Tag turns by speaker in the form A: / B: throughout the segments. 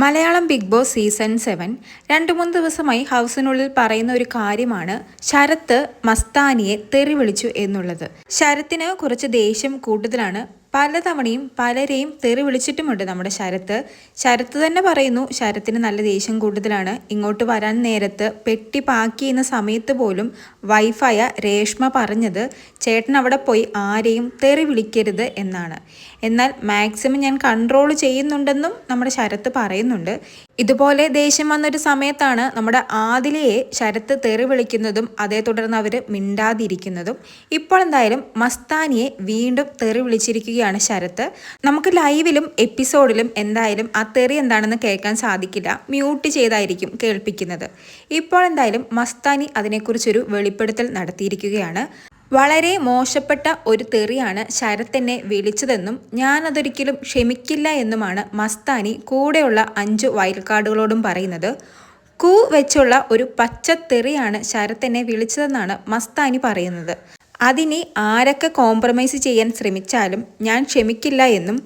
A: Malayalam Bigg Boss season seven രണ്ട് മൂന്ന് ദിവസമായി ഹൗസിനുള്ളിൽ പറയുന്ന ഒരു കാര്യമാണ് ശരത്ത് മസ്താനിയെ തെറി വിളിച്ചു എന്നുള്ളത്. ശരത്തിന് കുറച്ച് ദേഷ്യം കൂടുതലാണ്. പലതവണയും പലരെയും തെറി വിളിച്ചിട്ടുമുണ്ട് നമ്മുടെ ശരത്ത്. ശരത്ത് തന്നെ പറയുന്നു ശരത്തിന് നല്ല ദേഷ്യം കൂടുതലാണ്. ഇങ്ങോട്ട് വരാൻ നേരത്ത് പെട്ടി പാക്ക് ചെയ്യുന്ന സമയത്ത് പോലും വൈഫായ രേഷ്മ പറഞ്ഞത് ചേട്ടൻ അവിടെ പോയി ആരെയും തെറി വിളിക്കരുത് എന്നാണ്. എന്നാൽ മാക്സിമം ഞാൻ കൺട്രോൾ ചെയ്യുന്നുണ്ടെന്നും നമ്മുടെ ശരത്ത് പറയുന്നുണ്ട്. ഇതുപോലെ ദേഷ്യം വന്നൊരു സമയത്താണ് നമ്മുടെ ആദിലയെ ശരത്ത് തെറി വിളിക്കുന്നതും അതേ തുടർന്ന് അവർ മിണ്ടാതിരിക്കുന്നതും. ഇപ്പോൾ എന്തായാലും മസ്താനിയെ വീണ്ടും തെറി വിളിച്ചിരിക്കുകയാണ് ശരത്ത്. നമുക്ക് ലൈവിലും എപ്പിസോഡിലും എന്തായാലും ആ തെറി എന്താണെന്ന് കേൾക്കാൻ സാധിക്കില്ല. മ്യൂട്ട് ചെയ്തായിരിക്കും കേൾപ്പിക്കുന്നത്. ഇപ്പോൾ എന്തായാലും മസ്താനി അതിനെക്കുറിച്ചൊരു വെളിപ്പെടുത്തൽ നടത്തിയിരിക്കുകയാണ്. വളരെ മോശപ്പെട്ട ഒരു തെറിയാണ് ശരത് എന്നെ വിളിച്ചതെന്നും ഞാനതൊരിക്കലും ക്ഷമിക്കില്ല എന്നുമാണ് മസ്താനി കൂടെയുള്ള അഞ്ചു വയൽക്കാടുകളോടും പറയുന്നത്. കൂ വെച്ചുള്ള ഒരു പച്ച പച്ചത്തെറിയാണ് എന്നെ വിളിച്ചതെന്നാണ് മസ്താനി പറയുന്നത്. അതിനി ആരൊക്കെ കോംപ്രമൈസ് ചെയ്യാൻ ശ്രമിച്ചാലും ഞാൻ ക്ഷമിക്കില്ല എന്നും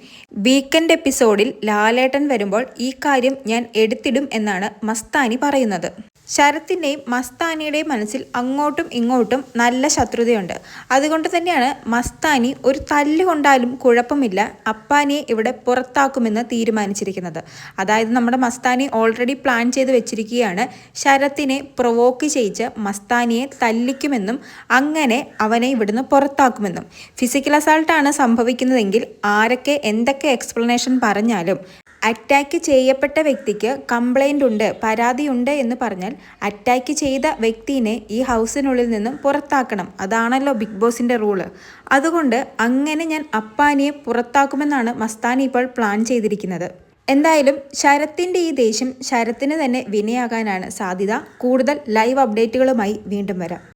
A: വീക്കെൻഡ് എപ്പിസോഡിൽ ലാലേട്ടൻ വരുമ്പോൾ ഈ കാര്യം ഞാൻ എടുത്തിടും എന്നാണ് മസ്താനി പറയുന്നത്. ശരത്തിന്റെയും മസ്താനിയുടെയും മനസ്സിൽ അങ്ങോട്ടും ഇങ്ങോട്ടും നല്ല ശത്രുതയുണ്ട്. അതുകൊണ്ട് തന്നെയാണ് മസ്താനി ഒരു തല്ലുകൊണ്ടാലും കുഴപ്പമില്ല അപ്പാനിയെ ഇവിടെ പുറത്താക്കുമെന്ന് തീരുമാനിച്ചിരിക്കുന്നത്. അതായത് നമ്മുടെ മസ്താനി ഓൾറെഡി പ്ലാൻ ചെയ്ത് വെച്ചിരിക്കുകയാണ് ശരത്തിനെ പ്രൊവോക്ക് ചെയ്യിച്ച് മസ്താനിയെ തല്ലിക്കുമെന്നും അങ്ങനെ അവനെ ഇവിടുന്ന് പുറത്താക്കുമെന്നും. ഫിസിക്കൽ അസാൾട്ടാണ് സംഭവിക്കുന്നതെങ്കിൽ ആരൊക്കെ എന്തൊക്കെ എക്സ്പ്ലനേഷൻ പറഞ്ഞാലും അറ്റാക്ക് ചെയ്യപ്പെട്ട വ്യക്തിക്ക് കംപ്ലൈന്റ് ഉണ്ട് പരാതിയുണ്ട് എന്ന് പറഞ്ഞാൽ അറ്റാക്ക് ചെയ്ത വ്യക്തിനെ ഈ ഹൗസിനുള്ളിൽ നിന്നും പുറത്താക്കണം. അതാണല്ലോ ബിഗ് ബോസിന്റെ റൂൾ. അതുകൊണ്ട് അങ്ങനെ ഞാൻ അപ്പാനിയെ പുറത്താക്കുമെന്നാണ് മസ്താനി ഇപ്പോൾ പ്ലാൻ ചെയ്തിരിക്കുന്നത്. എന്തായാലും ശരത്തിന്റെ ഈ ദേഷ്യം ശരത്തിന് തന്നെ വിനയാകാനാണ് സാധ്യത. കൂടുതൽ ലൈവ് അപ്ഡേറ്റുകളുമായി വീണ്ടും വരാം.